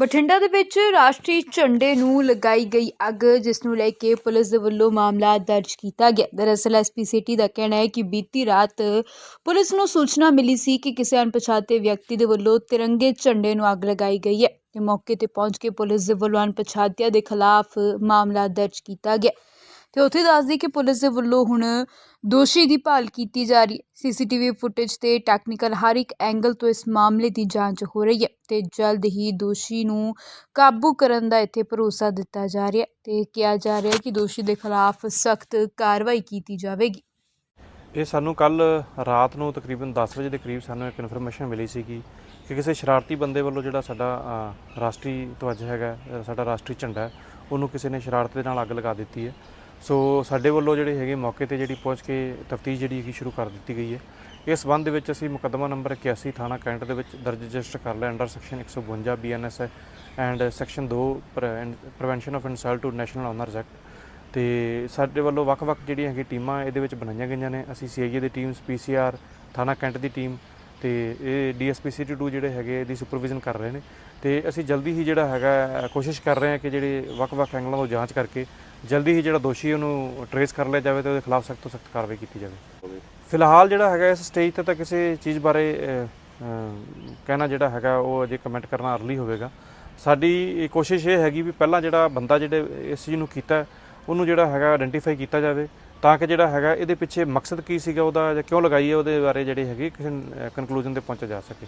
ਬਠਿੰਡਾ ਦੇ ਵਿੱਚ ਰਾਸ਼ਟਰੀ ਝੰਡੇ ਨੂੰ ਲਗਾਈ ਗਈ ਅੱਗ, ਜਿਸ ਨੂੰ ਲੈ ਕੇ ਪੁਲਿਸ ਦੇ ਵੱਲੋਂ ਮਾਮਲਾ ਦਰਜ ਕੀਤਾ ਗਿਆ। ਦਰਅਸਲ ਐਸਪੀ ਸਿਟੀ ਦਾ ਕਹਿਣਾ ਹੈ ਕਿ ਬੀਤੀ ਰਾਤ ਪੁਲਿਸ ਨੂੰ ਸੂਚਨਾ ਮਿਲੀ ਸੀ ਕਿ ਕਿਸੇ ਅਣਪਛਾਤੇ ਵਿਅਕਤੀ ਦੇ ਵੱਲੋਂ ਤਿਰੰਗੇ ਝੰਡੇ ਨੂੰ ਅੱਗ ਲਗਾਈ ਗਈ ਹੈ। ਤੇ ਮੌਕੇ ਤੇ ਪਹੁੰਚ ਕੇ ਪੁਲਿਸ ਦੇ ਵੱਲੋਂ ਅਣਪਛਾਤਿਆਂ ਦੇ ਖਿਲਾਫ ਮਾਮਲਾ ਦਰਜ ਕੀਤਾ ਗਿਆ। ਤੇ ਉੱਥੇ ਦੱਸਦੀ ਕਿ ਪੁਲਿਸ ਦੇ ਵੱਲੋਂ ਹੁਣ ਦੋਸ਼ੀ ਦੀ ਭਾਲ ਕੀਤੀ ਜਾ ਰਹੀ ਹੈ ਸੀਸੀਟੀਵੀ ਫੁਟੇਜ ਤੇ ਟੈਕਨੀਕਲ ਹਰ ਇੱਕ ਐਂਗਲ ਤੋਂ ਇਸ ਮਾਮਲੇ ਦੀ ਜਾਂਚ ਹੋ ਰਹੀ ਹੈ ਤੇ ਜਲਦ ਹੀ ਦੋਸ਼ੀ ਨੂੰ ਕਾਬੂ ਕਰਨ ਦਾ ਇੱਥੇ ਭਰੋਸਾ ਦਿੱਤਾ ਜਾ ਰਿਹਾ ਹੈ ਤੇ ਕਿਹਾ ਜਾ ਰਿਹਾ ਹੈ ਕਿ ਦੋਸ਼ੀ ਦੇ ਖਿਲਾਫ ਸਖਤ ਕਾਰਵਾਈ ਕੀਤੀ ਜਾਵੇਗੀ। ਇਹ ਸਾਨੂੰ ਕੱਲ ਰਾਤ ਨੂੰ ਤਕਰੀਬਨ 10 ਵਜੇ ਦੇ ਕਰੀਬ ਸਾਨੂੰ ਇੱਕ ਇਨਫੋਰਮੇਸ਼ਨ ਮਿਲੀ ਸੀਗੀ ਕਿ ਕਿਸੇ ਸ਼ਰਾਰਤੀ ਬੰਦੇ ਵੱਲੋਂ ਜਿਹੜਾ ਸਾਡਾ ਰਾਸ਼ਟਰੀ ਧਵਜ ਹੈਗਾ ਸਾਡਾ ਰਾਸ਼ਟਰੀ ਝੰਡਾ ਉਹਨੂੰ ਕਿਸੇ ਨੇ ਸ਼ਰਾਰਤ ਦੇ ਨਾਲ ਅੱਗ ਲਗਾ ਦਿੱਤੀ ਹੈ। ਸੋ ਸਾਡੇ ਵੱਲੋਂ ਜਿਹੜੇ ਹੈਗੇ ਮੌਕੇ ਤੇ ਜਿਹੜੀ ਪਹੁੰਚ ਕੇ ਤਫਤੀਸ਼ ਜਿਹੜੀ ਹੈਗੀ ਸ਼ੁਰੂ ਕਰ ਦਿੱਤੀ ਗਈ ਹੈ। ਇਸ ਸੰਬੰਧ ਦੇ ਵਿੱਚ ਅਸੀਂ ਮੁਕੱਦਮਾ ਨੰਬਰ 81 ਥਾਣਾ ਕੈਂਟ ਦੇ ਵਿੱਚ ਦਰਜ ਰਜਿਸਟਰ ਕਰ ਲਿਆ। Under section 152 BNS and section 2 prevention of insult to national honours act ਤੇ ਸਾਡੇ ਵੱਲੋਂ ਵੱਖ-ਵੱਖ ਜਿਹੜੀਆਂ ਹੈਗੀ ਟੀਮਾਂ ਇਹਦੇ ਵਿੱਚ ਬਣਾਈਆਂ ਗਈਆਂ ਨੇ। ਅਸੀਂ ਸੀਆਈਏ ਦੀ ਟੀਮ ਪੀਸੀਆਰ ਥਾਣਾ ਕੈਂਟ ਦੀ ਟੀਮ ਤੇ ਇਹ ਡੀਐਸਪੀ ਸਿਟੀ 2 ਜਿਹੜੇ ਹੈਗੇ ਇਹਦੀ ਸੁਪਰਵਿਜ਼ਨ ਕਰ ਰਹੇ ਨੇ। ਤੇ ਅਸੀਂ ਜਲਦੀ ਹੀ ਜਿਹੜਾ ਹੈਗਾ ਕੋਸ਼ਿਸ਼ ਕਰ ਰਹੇ ਹਾਂ ਕਿ ਜਿਹੜੇ ਵੱਖ-ਵੱਖ ਐਂਗਲਾਂ ਤੋਂ ਜਾਂਚ ਕਰਕੇ ਜਲਦੀ ਹੀ ਜਿਹੜਾ ਦੋਸ਼ੀ ਉਹਨੂੰ ਟਰੇਸ ਕਰ ਲਿਆ ਜਾਵੇ ਤੇ ਉਹਦੇ ਖਿਲਾਫ ਸਖਤ ਤੋਂ ਸਖਤ ਕਾਰਵਾਈ ਕੀਤੀ ਜਾਵੇ। ਫਿਲਹਾਲ ਜਿਹੜਾ ਹੈਗਾ ਇਸ ਸਟੇਜ ਤੇ ਤਾਂ ਕਿਸੇ ਚੀਜ਼ ਬਾਰੇ ਕਹਿਣਾ ਜਿਹੜਾ ਹੈਗਾ ਉਹ ਅਜੇ ਕਮੈਂਟ ਕਰਨਾ ਅਰਲੀ ਹੋਵੇਗਾ। ਸਾਡੀ ਕੋਸ਼ਿਸ਼ ਇਹ ਹੈਗੀ ਵੀ ਪਹਿਲਾਂ ਜਿਹੜਾ ਬੰਦਾ ਜਿਹੜੇ ਇਸ ਚੀਜ਼ ਨੂੰ ਕੀਤਾ, ਉਹਨੂੰ ਜਿਹੜਾ ਹੈਗਾ ਆਇਡੈਂਟੀਫਾਈ ਕੀਤਾ ਜਾਵੇ। ਤਾਂ ਕਿ ਜਿਹੜਾ ਹੈਗਾ, ਇਹਦੇ ਪਿੱਛੇ ਮਕਸਦ ਕੀ ਸੀਗਾ ਉਹਦਾ ਜਾਂ ਕਿਉਂ ਲਗਾਈ ਹੈ ਉਹਦੇ ਬਾਰੇ ਜਿਹੜੀ ਹੈਗੀ, ਕਿਸੇ ਕਨਕਲੂਜਨ ਤੇ ਪਹੁੰਚਿਆ ਜਾ ਸਕੇ?